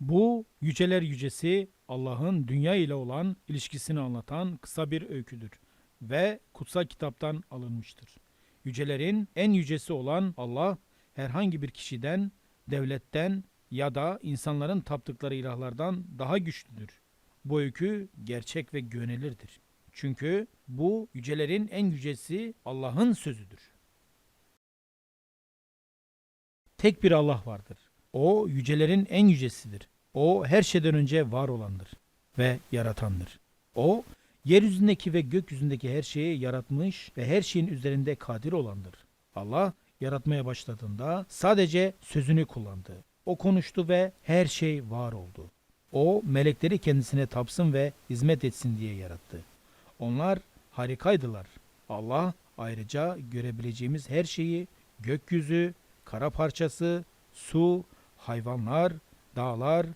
Bu yüceler yücesi Allah'ın dünya ile olan ilişkisini anlatan kısa bir öyküdür ve kutsal kitaptan alınmıştır. Yücelerin en yücesi olan Allah herhangi bir kişiden, devletten ya da insanların taptıkları ilahlardan daha güçlüdür. Bu öykü gerçek ve güvenilirdir. Çünkü bu yücelerin en yücesi Allah'ın sözüdür. Tek bir Allah vardır. O yücelerin en yücesidir. O her şeyden önce var olandır ve yaratandır. O yeryüzündeki ve gökyüzündeki her şeyi yaratmış ve her şeyin üzerinde kadir olandır. Allah yaratmaya başladığında sadece sözünü kullandı. O konuştu ve her şey var oldu. O melekleri kendisine tapsın ve hizmet etsin diye yarattı. Onlar harikaydılar. Allah ayrıca görebileceğimiz her şeyi gökyüzü, kara parçası, su, hayvanlar, dağlar,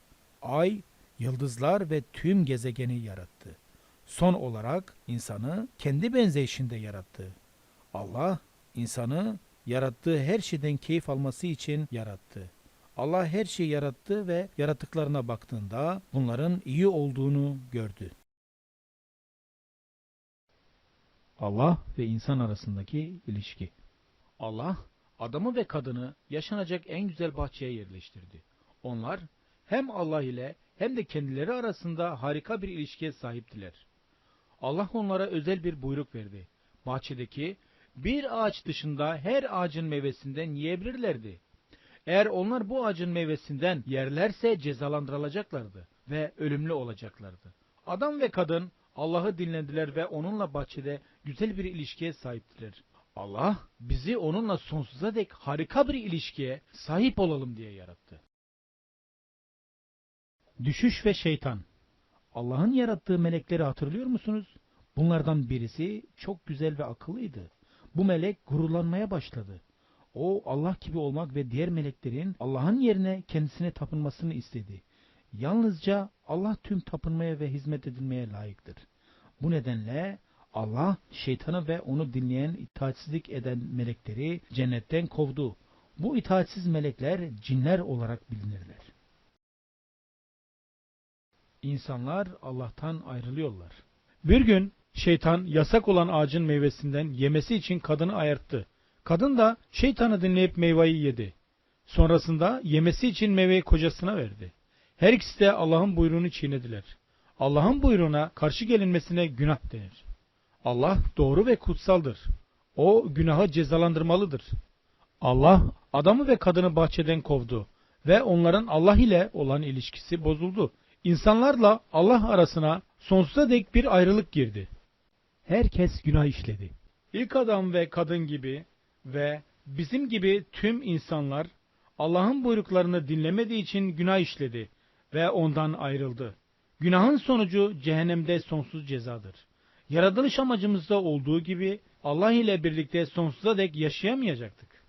ay, yıldızlar ve tüm gezegeni yarattı. Son olarak insanı kendi benzeyişinde yarattı. Allah insanı yarattığı her şeyden keyif alması için yarattı. Allah her şeyi yarattı ve yaratıklarına baktığında bunların iyi olduğunu gördü. Allah ve insan arasındaki ilişki. Allah adamı ve kadını yaşanacak en güzel bahçeye yerleştirdi. Onlar hem Allah ile hem de kendileri arasında harika bir ilişkiye sahiptiler. Allah onlara özel bir buyruk verdi. Bahçedeki bir ağaç dışında her ağacın meyvesinden yiyebilirlerdi. Eğer onlar bu ağacın meyvesinden yerlerse cezalandırılacaklardı ve ölümlü olacaklardı. Adam ve kadın Allah'ı dinlediler ve onunla bahçede güzel bir ilişkiye sahiptiler. Allah bizi onunla sonsuza dek harika bir ilişkiye sahip olalım diye yarattı. Düşüş ve şeytan. Allah'ın yarattığı melekleri hatırlıyor musunuz? Bunlardan birisi çok güzel ve akıllıydı. Bu melek gururlanmaya başladı. O Allah gibi olmak ve diğer meleklerin Allah'ın yerine kendisine tapınmasını istedi. Yalnızca Allah tüm tapınmaya ve hizmet edilmeye layıktır. Bu nedenle Allah şeytanı ve onu dinleyen itaatsizlik eden melekleri cennetten kovdu. Bu itaatsiz melekler cinler olarak bilinirler. İnsanlar Allah'tan ayrılıyorlar. Bir gün şeytan yasak olan ağacın meyvesinden yemesi için kadını ayarttı. Kadın da şeytanı dinleyip meyveyi yedi. Sonrasında yemesi için meyveyi kocasına verdi. Her ikisi de Allah'ın buyruğunu çiğnediler. Allah'ın buyruğuna karşı gelinmesine günah denir. Allah doğru ve kutsaldır. O günahı cezalandırmalıdır. Allah adamı ve kadını bahçeden kovdu ve onların Allah ile olan ilişkisi bozuldu. İnsanlarla Allah arasına sonsuza dek bir ayrılık girdi. Herkes günah işledi. İlk adam ve kadın gibi ve bizim gibi tüm insanlar Allah'ın buyruklarını dinlemediği için günah işledi ve ondan ayrıldı. Günahın sonucu cehennemde sonsuz cezadır. Yaratılış amacımızda olduğu gibi Allah ile birlikte sonsuza dek yaşayamayacaktık.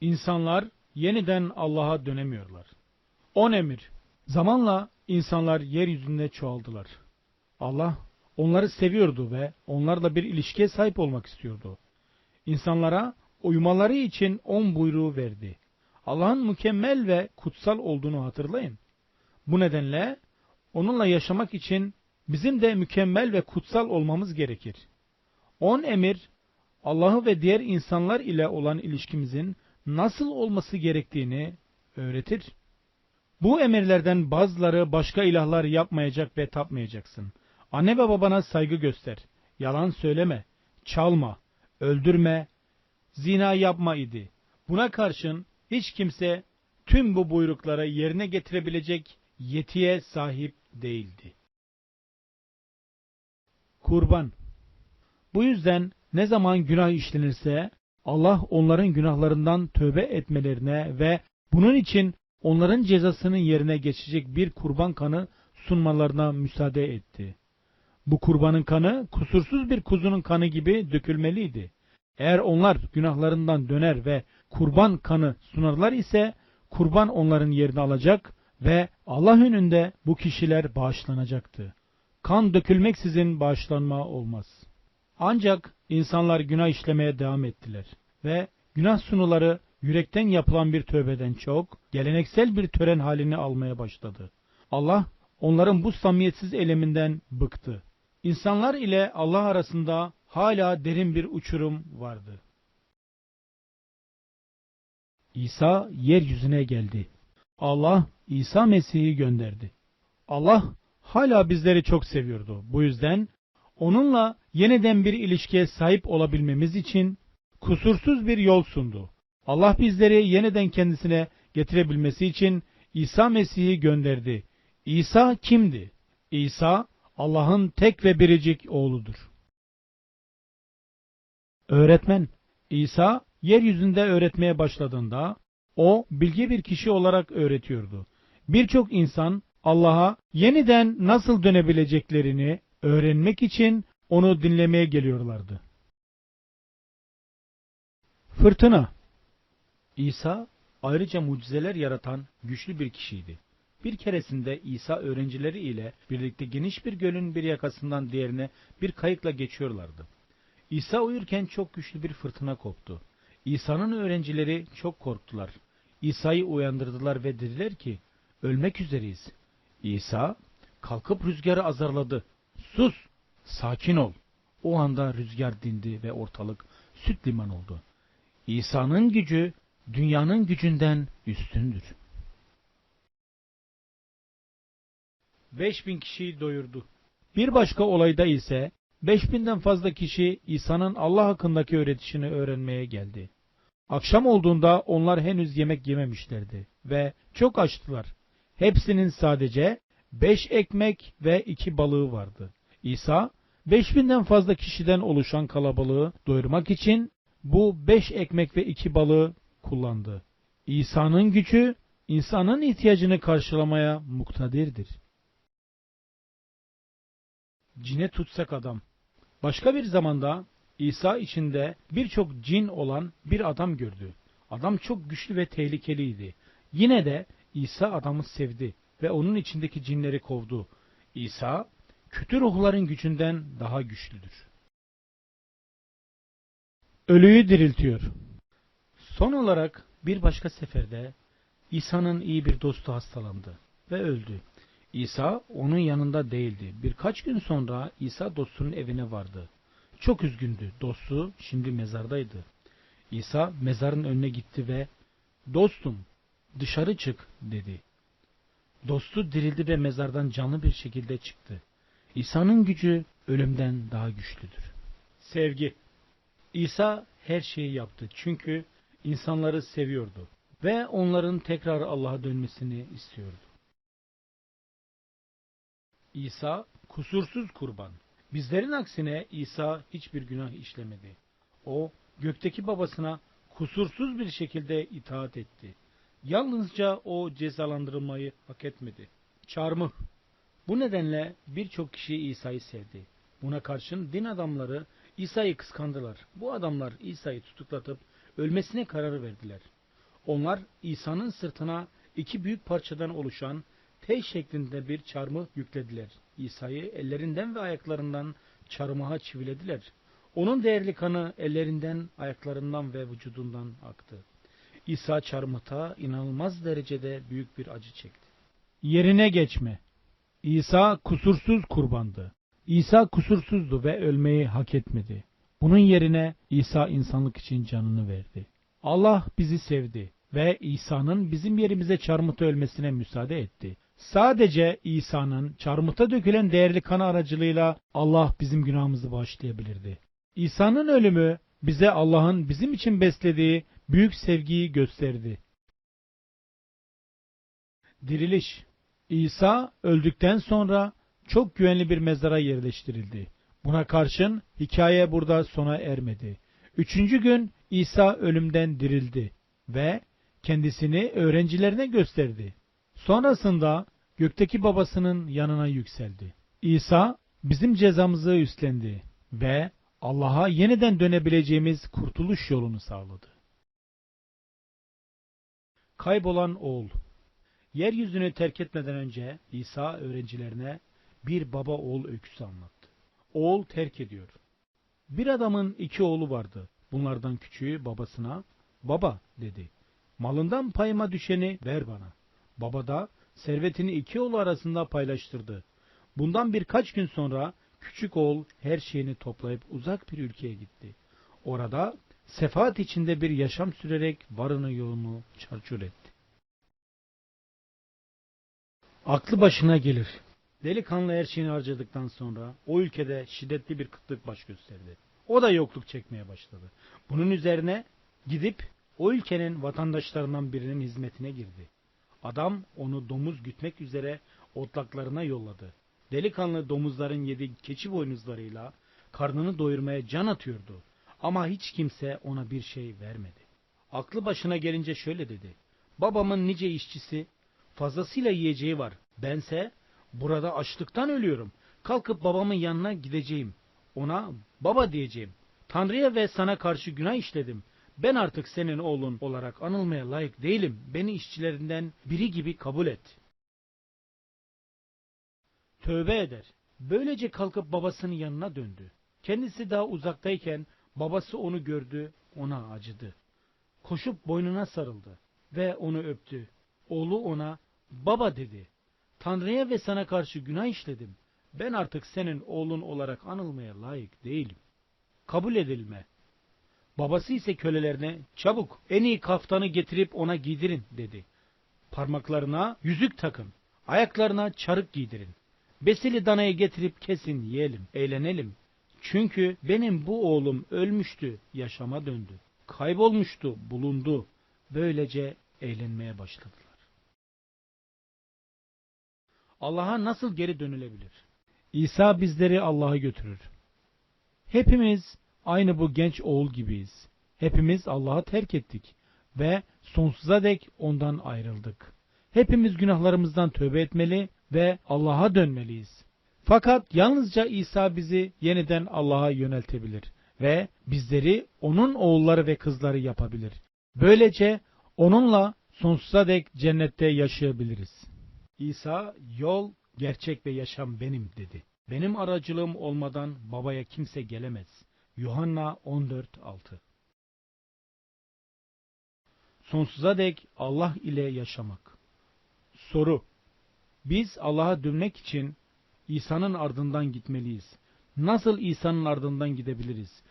İnsanlar yeniden Allah'a dönemiyorlar. On emir. Zamanla insanlar yeryüzünde çoğaldılar. Allah onları seviyordu ve onlarla bir ilişkiye sahip olmak istiyordu. İnsanlara uymaları için on buyruğu verdi. Allah'ın mükemmel ve kutsal olduğunu hatırlayın. Bu nedenle onunla yaşamak için bizim de mükemmel ve kutsal olmamız gerekir. On emir Allah'ı ve diğer insanlar ile olan ilişkimizin nasıl olması gerektiğini öğretir. Bu emirlerden bazıları başka ilahlar yapmayacak ve tapmayacaksın. Anne ve babana saygı göster. Yalan söyleme, çalma, öldürme, zina yapma idi. Buna karşın hiç kimse tüm bu buyruklara yerine getirebilecek yetiye sahip değildi. Kurban Bu yüzden ne zaman günah işlenirse Allah onların günahlarından tövbe etmelerine ve bunun için onların cezasının yerine geçecek bir kurban kanı sunmalarına müsaade etti. Bu kurbanın kanı kusursuz bir kuzunun kanı gibi dökülmeliydi. Eğer onlar günahlarından döner ve kurban kanı sunarlar ise kurban onların yerini alacak ve Allah önünde bu kişiler bağışlanacaktı. Kan dökülmeksizin bağışlanma olmaz. Ancak insanlar günah işlemeye devam ettiler ve günah sunuları yürekten yapılan bir tövbeden çok, geleneksel bir tören halini almaya başladı. Allah onların bu samimiyetsiz eyleminden bıktı. İnsanlar ile Allah arasında hala derin bir uçurum vardı. İsa yeryüzüne geldi. Allah İsa Mesih'i gönderdi. Allah hala bizleri çok seviyordu. Bu yüzden onunla yeniden bir ilişkiye sahip olabilmemiz için kusursuz bir yol sundu. Allah bizleri yeniden kendisine getirebilmesi için İsa Mesih'i gönderdi. İsa kimdi? İsa Allah'ın tek ve biricik oğludur. Öğretmen İsa yeryüzünde öğretmeye başladığında o bilgi bir kişi olarak öğretiyordu. Birçok insan Allah'a yeniden nasıl dönebileceklerini öğrenmek için onu dinlemeye geliyorlardı. Fırtına İsa ayrıca mucizeler yaratan güçlü bir kişiydi. Bir keresinde İsa öğrencileri ile birlikte geniş bir gölün bir yakasından diğerine bir kayıkla geçiyorlardı. İsa uyurken çok güçlü bir fırtına koptu. İsa'nın öğrencileri çok korktular. İsa'yı uyandırdılar ve dediler ki, ölmek üzereyiz. İsa kalkıp rüzgarı azarladı. Sus, sakin ol. O anda rüzgar dindi ve ortalık süt liman oldu. İsa'nın gücü dünyanın gücünden üstündür. 5000 kişiyi doyurdu. Bir başka olayda ise 5000'den fazla kişi İsa'nın Allah hakkındaki öğretişini öğrenmeye geldi. Akşam olduğunda onlar henüz yemek yememişlerdi ve çok açtılar. Hepsinin sadece 5 ekmek ve 2 balığı vardı. İsa 5000'den fazla kişiden oluşan kalabalığı doyurmak için bu 5 ekmek ve 2 balığı kullandı. İsa'nın gücü insanın ihtiyacını karşılamaya muktadirdir. Cine tutsak adam. Başka bir zamanda İsa içinde birçok cin olan bir adam gördü. Adam çok güçlü ve tehlikeliydi. Yine de İsa adamı sevdi ve onun içindeki cinleri kovdu. İsa kötü ruhların gücünden daha güçlüdür. Ölüyü diriltiyor. Son olarak bir başka seferde İsa'nın iyi bir dostu hastalandı ve öldü. İsa onun yanında değildi. Birkaç gün sonra İsa dostunun evine vardı. Çok üzgündü. Dostu şimdi mezardaydı. İsa mezarın önüne gitti ve dostum dışarı çık dedi. Dostu dirildi ve mezardan canlı bir şekilde çıktı. İsa'nın gücü ölümden daha güçlüdür. Sevgi İsa her şeyi yaptı çünkü insanları seviyordu ve onların tekrar Allah'a dönmesini istiyordu. İsa kusursuz kurban. Bizlerin aksine İsa hiçbir günah işlemedi. O gökteki babasına kusursuz bir şekilde itaat etti. Yalnızca o cezalandırılmayı hak etmedi. Çarmıh. Bu nedenle birçok kişi İsa'yı sevdi. Buna karşın din adamları İsa'yı kıskandılar. Bu adamlar İsa'yı tutuklatıp ölmesine karar verdiler. Onlar İsa'nın sırtına iki büyük parçadan oluşan T şeklinde bir çarmıh yüklediler. İsa'yı ellerinden ve ayaklarından çarmıha çivilediler. Onun değerli kanı ellerinden, ayaklarından ve vücudundan aktı. İsa çarmıhta inanılmaz derecede büyük bir acı çekti. Yerine geçme. İsa kusursuz kurbandı. İsa kusursuzdu ve ölmeyi hak etmedi. Bunun yerine İsa insanlık için canını verdi. Allah bizi sevdi ve İsa'nın bizim yerimize çarmıhta ölmesine müsaade etti. Sadece İsa'nın çarmıhta dökülen değerli kanı aracılığıyla Allah bizim günahımızı bağışlayabilirdi. İsa'nın ölümü bize Allah'ın bizim için beslediği büyük sevgiyi gösterdi. Diriliş İsa öldükten sonra çok güvenli bir mezara yerleştirildi. Buna karşın hikaye burada sona ermedi. Üçüncü gün İsa ölümden dirildi ve kendisini öğrencilerine gösterdi. Sonrasında gökteki babasının yanına yükseldi. İsa bizim cezamızı üstlendi ve Allah'a yeniden dönebileceğimiz kurtuluş yolunu sağladı. Kaybolan oğul Yeryüzünü terk etmeden önce İsa öğrencilerine bir baba oğul öyküsü anlattı. Oğul terk ediyor. Bir adamın iki oğlu vardı. Bunlardan küçüğü babasına, Baba dedi. Malından payıma düşeni ver bana. Baba da servetini iki oğlu arasında paylaştırdı. Bundan birkaç gün sonra küçük oğul her şeyini toplayıp uzak bir ülkeye gitti. Orada sefaat içinde bir yaşam sürerek varını yoğunu çarçur etti. Aklı başına gelir. Delikanlı her şeyini harcadıktan sonra o ülkede şiddetli bir kıtlık baş gösterdi. O da yokluk çekmeye başladı. Bunun üzerine gidip o ülkenin vatandaşlarından birinin hizmetine girdi. Adam onu domuz gütmek üzere otlaklarına yolladı. Delikanlı domuzların yediği keçi boynuzlarıyla karnını doyurmaya can atıyordu. Ama hiç kimse ona bir şey vermedi. Aklı başına gelince şöyle dedi. Babamın nice işçisi, fazlasıyla yiyeceği var. Bense burada açlıktan ölüyorum. Kalkıp babamın yanına gideceğim. Ona baba diyeceğim. Tanrı'ya ve sana karşı günah işledim. Ben artık senin oğlun olarak anılmaya layık değilim. Beni işçilerinden biri gibi kabul et. Tövbe eder. Böylece kalkıp babasının yanına döndü. Kendisi daha uzaktayken babası onu gördü, ona acıdı. Koşup boynuna sarıldı ve onu öptü. Oğlu ona baba dedi. Tanrı'ya ve sana karşı günah işledim. Ben artık senin oğlun olarak anılmaya layık değilim. Kabul edilme. Babası ise kölelerine çabuk en iyi kaftanı getirip ona giydirin dedi. Parmaklarına yüzük takın. Ayaklarına çarık giydirin. Besili danayı getirip kesin yiyelim, eğlenelim. Çünkü benim bu oğlum ölmüştü, yaşama döndü. Kaybolmuştu, bulundu. Böylece eğlenmeye başladılar. Allah'a nasıl geri dönülebilir? İsa bizleri Allah'a götürür. Hepimiz aynı bu genç oğul gibiyiz. Hepimiz Allah'ı terk ettik ve sonsuza dek ondan ayrıldık. Hepimiz günahlarımızdan tövbe etmeli ve Allah'a dönmeliyiz. Fakat yalnızca İsa bizi yeniden Allah'a yöneltebilir ve bizleri onun oğulları ve kızları yapabilir. Böylece onunla sonsuza dek cennette yaşayabiliriz. İsa yol, gerçek ve yaşam benim dedi. Benim aracılığım olmadan babaya kimse gelemez. Yuhanna 14.6 Sonsuza dek Allah ile yaşamak. Soru Biz Allah'a dönmek için İsa'nın ardından gitmeliyiz. Nasıl İsa'nın ardından gidebiliriz?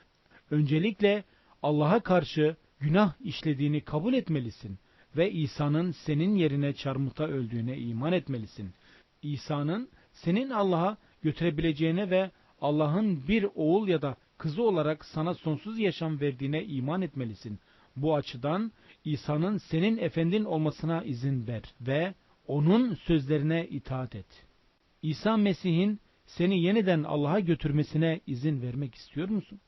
Öncelikle Allah'a karşı günah işlediğini kabul etmelisin ve İsa'nın senin yerine çarmıhta öldüğüne iman etmelisin. İsa'nın senin Allah'a götürebileceğine ve Allah'ın bir oğul ya da kızı olarak sana sonsuz yaşam verdiğine iman etmelisin. Bu açıdan İsa'nın senin efendin olmasına izin ver ve onun sözlerine itaat et. İsa Mesih'in seni yeniden Allah'a götürmesine izin vermek istiyor musun?